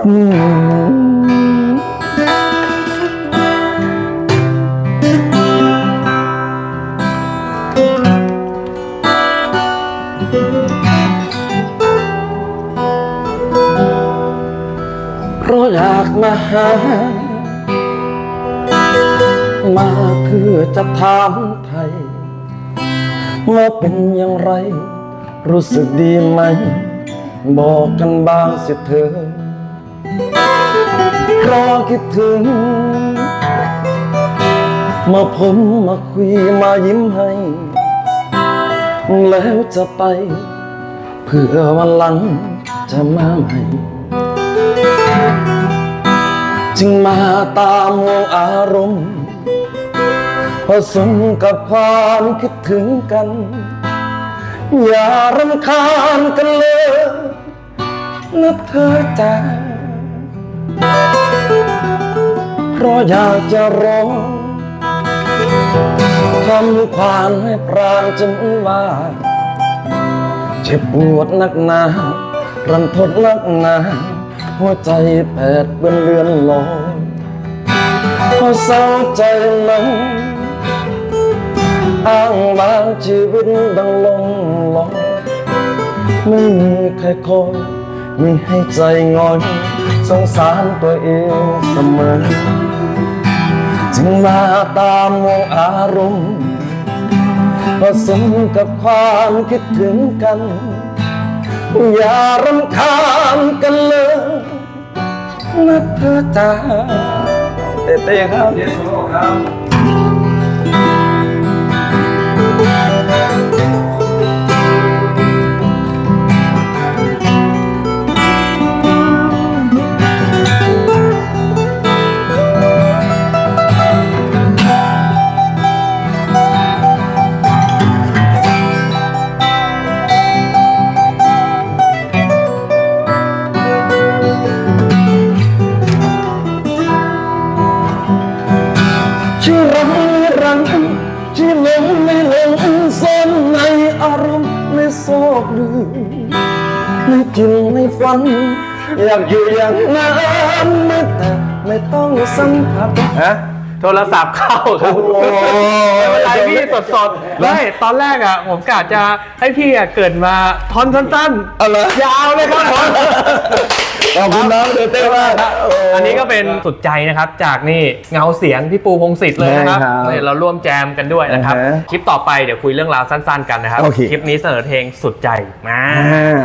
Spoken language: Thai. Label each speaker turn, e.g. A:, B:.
A: เพราะอยากมาหา มาคือจะถามไทยว่าเป็นอย่างไร รู้สึกดีไหม บอกกันบ้างสิเธอ รอคิดถึง มาผมมาคุยมายิ้มให้ แล้วจะไป เพื่อวันหลังจะมาใหม่จึงมาตามอารมณ์ผสมกับความคิดถึงกัน อย่ารำคาญกันเลยนะเธอจ้า เพราะอยากจะร้องคำควานให้ปรางจนว่า เจ็บปวดนักหนา รันทดนักหนา หัวใจแปดเปื้อนเลือนลอยพอเศร้าใจน้องอ้างบางชีวิตดังลงลอยไม่มีใครคอยมีให้ใจงอย สงสารตัวเองเสมอ จึงมาตามวงอารมณ์ผสมกับความคิดถึงกัน อย่ารำคาญกันเลยนะเธอจ้าเต้เต้ครับ อารมณ์ในโซกลืมในจินในฝัน อยากอยู่อย่างนั้นไม่แต่ไม่ต้องสัมผัส
B: ฮะ โทรศัพท์เข้าครับ
A: โอ้โห
B: ไม่เป็นไรพี่สดสดๆไม่ตอนแรกอะผมกะจะให้พี่อะเกิดมาทอนสั้น
A: เอาเหรอยา
B: วเลยครับผม
A: ขอบคุณน้องเต้เต้มาก
B: อันนี้ก็เป็นสุดใจนะครับจากนี่เงาเสียงพี่ปูพงศิษฐ์เลยนะครับ
A: ใช่ครับ
B: นี่เราร่วมแจมกันด้วยนะครับ
A: อ่าฮะ
B: คลิปต่อไปเดี๋ยวคุยเรื่องราวสั้นๆกันนะครับ
A: โอเค
B: คลิปนี้เสนอเพลงสุดใจมา
A: อ่า